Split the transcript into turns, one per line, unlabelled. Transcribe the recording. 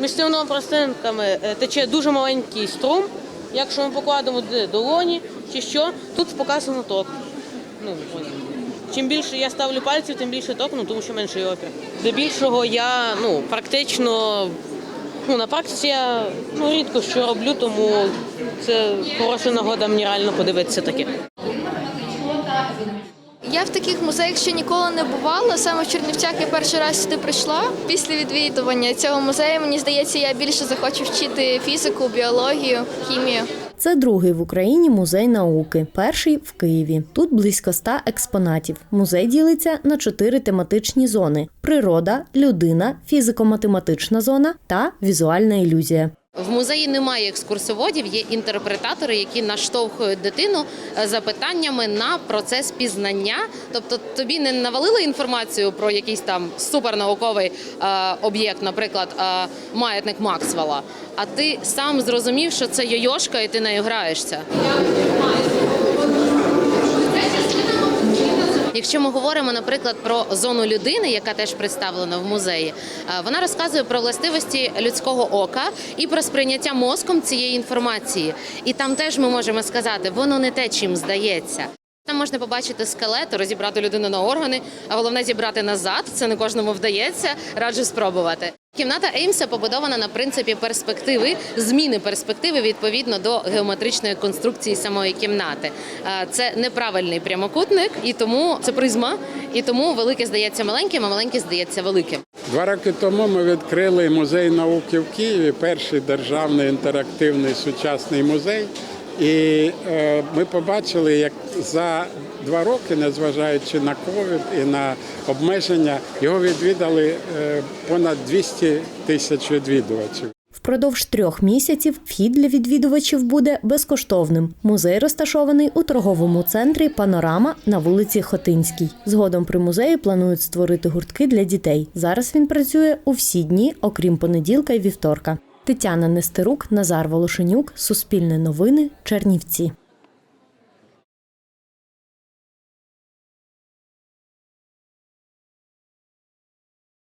Між цими простинками е, тече дуже маленький струм. Якщо ми покладемо долоні чи що, тут показано ток. Ну. Чим більше я ставлю пальців, тим більше ток, ну тому що менший опір. Здебільшого я ну, практично ну, на практиці я ну, рідко що роблю, тому це хороша нагода мені реально подивитися таке.
Я в таких музеях ще ніколи не бувала. Саме в Чернівцях я перший раз сюди прийшла. Після відвідування цього музею мені здається, я більше захочу вчити фізику, біологію, хімію.
Це другий в Україні музей науки, перший в Києві. Тут близько ста експонатів. Музей ділиться на чотири тематичні зони: природа, людина, фізико-математична зона та візуальна ілюзія.
В музеї немає екскурсоводів, є інтерпретатори, які наштовхують дитину е, запитаннями на процес пізнання. Тобто тобі не навалили інформацію про якийсь там супернауковий е, об'єкт, наприклад, е, маятник Максвелла, а ти сам зрозумів, що це йойошка, і ти нею граєшся. Якщо ми говоримо, наприклад, про зону людини, яка теж представлена в музеї, е, вона розказує про властивості людського ока і про сприйняття мозком цієї інформації. І там теж ми можемо сказати, воно не те, чим здається. Там можна побачити скелет, розібрати людину на органи, а головне зібрати назад. Це не кожному вдається. Раджу спробувати. Кімната Еймса побудована на принципі перспективи, зміни перспективи відповідно до геометричної конструкції самої кімнати. Е, Це неправильний прямокутник, і тому це призма, і тому велике здається маленьким, а маленьке здається великим.
Два роки тому ми відкрили музей науки в Києві, перший державний інтерактивний сучасний музей. І е, ми побачили, як за два роки, незважаючи на ковід і на обмеження, його відвідали е, понад 200 тисяч відвідувачів.
Впродовж трьох місяців вхід для відвідувачів буде безкоштовним. Музей розташований у торговому центрі Панорама на вулиці Хотинській. Згодом при музеї планують створити гуртки для дітей. Зараз він працює у всі дні, окрім понеділка і вівторка. Тетяна Нестерук, Назар Волошенюк, Суспільне новини, Чернівці.